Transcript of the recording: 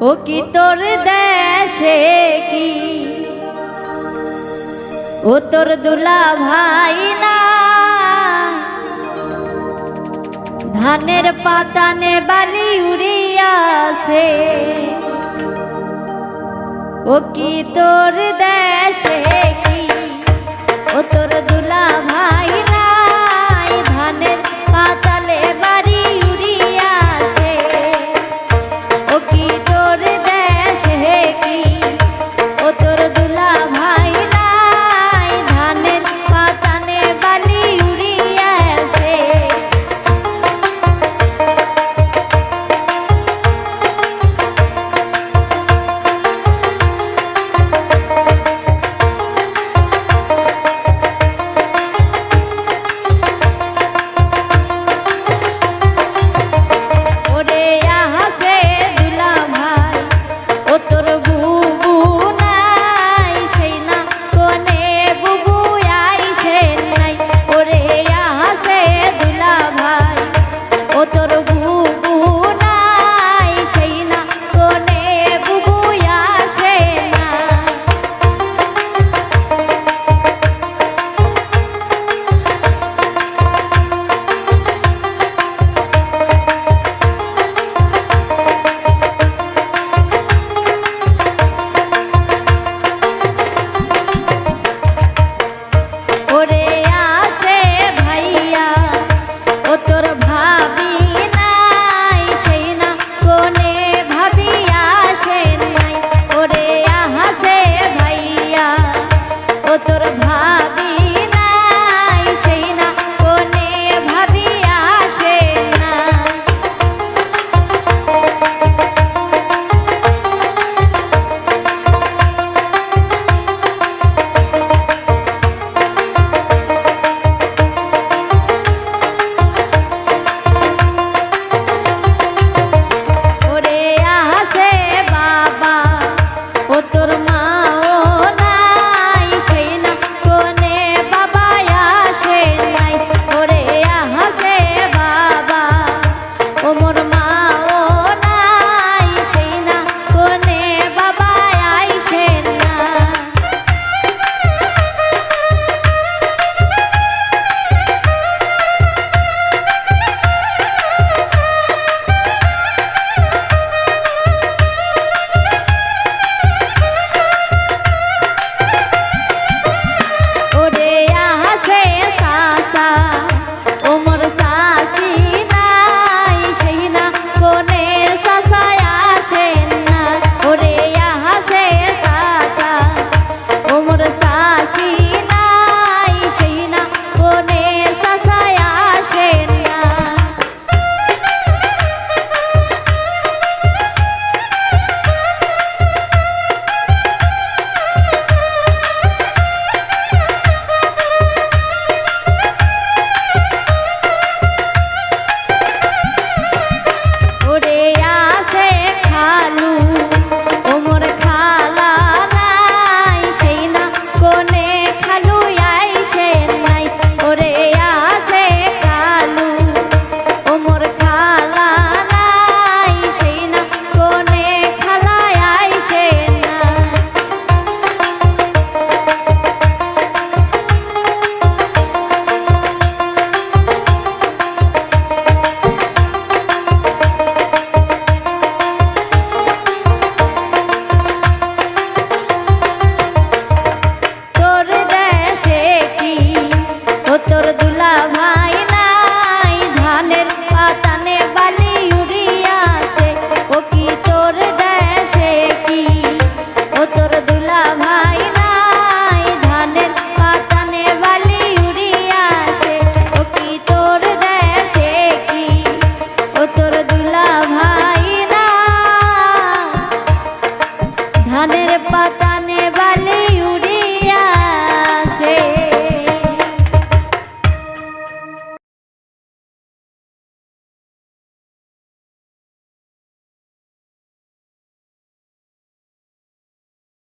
ও কি তোর দেশে কি? ও তোর দুলা ভাই না? ধানের পাতানে বালি উড়িয়াছে। ও কি তোর দেশে কি? ও তোর